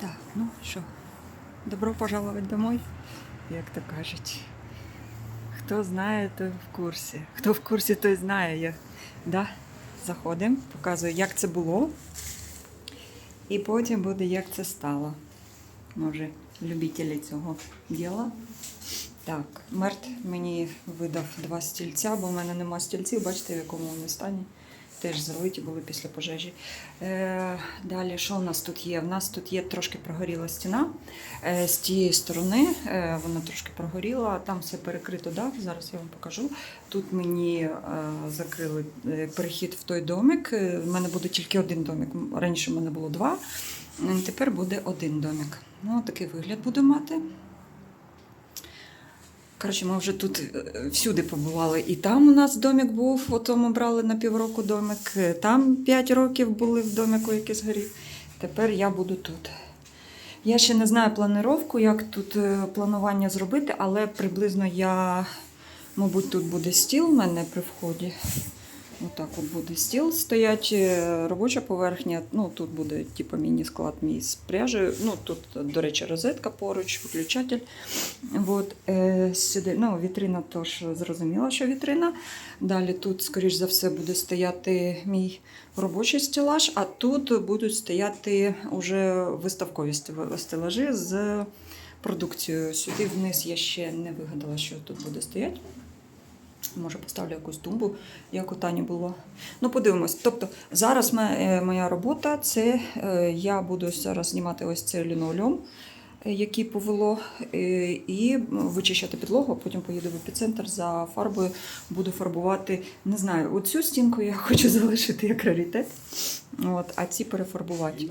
Так, ну що, добро пожаловать домой, як то кажуть. Хто знає, той в курсі. Хто в курсі, той знає. Я... Да? Заходимо, показую, як це було. І потім буде, як це стало. Може, любителі цього діла. Так, Мерт мені видав два стільця, бо в мене нема стільців, бачите, в якому вони стані. Теж залиті були після пожежі. Е, далі, що у нас тут є? У нас тут є трошки прогоріла стіна. Е, з тієї сторони е, вона трошки прогоріла, там все перекрито дах. Зараз я вам покажу. Тут мені закрили перехід в той домик. В мене буде тільки один домик. Раніше в мене було два. Тепер буде один домик. Ну, такий вигляд буде мати. Коротше, ми вже тут е, всюди побували. І там у нас домик був, ото ми брали на півроку домик. е, Там 5 років були в домику, який згорів. Тепер я буду тут. Я ще не знаю планировку, як тут е, планування зробити, але приблизно я, мабуть, тут буде стіл у мене при вході. Отак от буде стіл стоять, е, робоча поверхня. Ну, тут буде типу міні-склад мій з пряжею. Ну, тут, до речі, розетка поруч, виключатель. От, е, сюди, ну, вітрина тож зрозуміла, що вітрина. Далі тут, скоріш за все, буде стояти мій робочий стелаж, а тут будуть стояти уже виставкові стел- стелажі з продукцією. Сюди вниз я ще не вигадала, що тут буде стояти. Може, поставлю якусь тумбу, як у Тані було. Ну, подивимось. Тобто, зараз е, моя робота це е, я буду зараз знімати ось цей лінолеум, е, який повело, і вичищати підлогу, потім поїду в епіцентр за фарбою, буду фарбувати. Не знаю, оцю стінку я хочу залишити як раритет, от, а ці перефарбувати.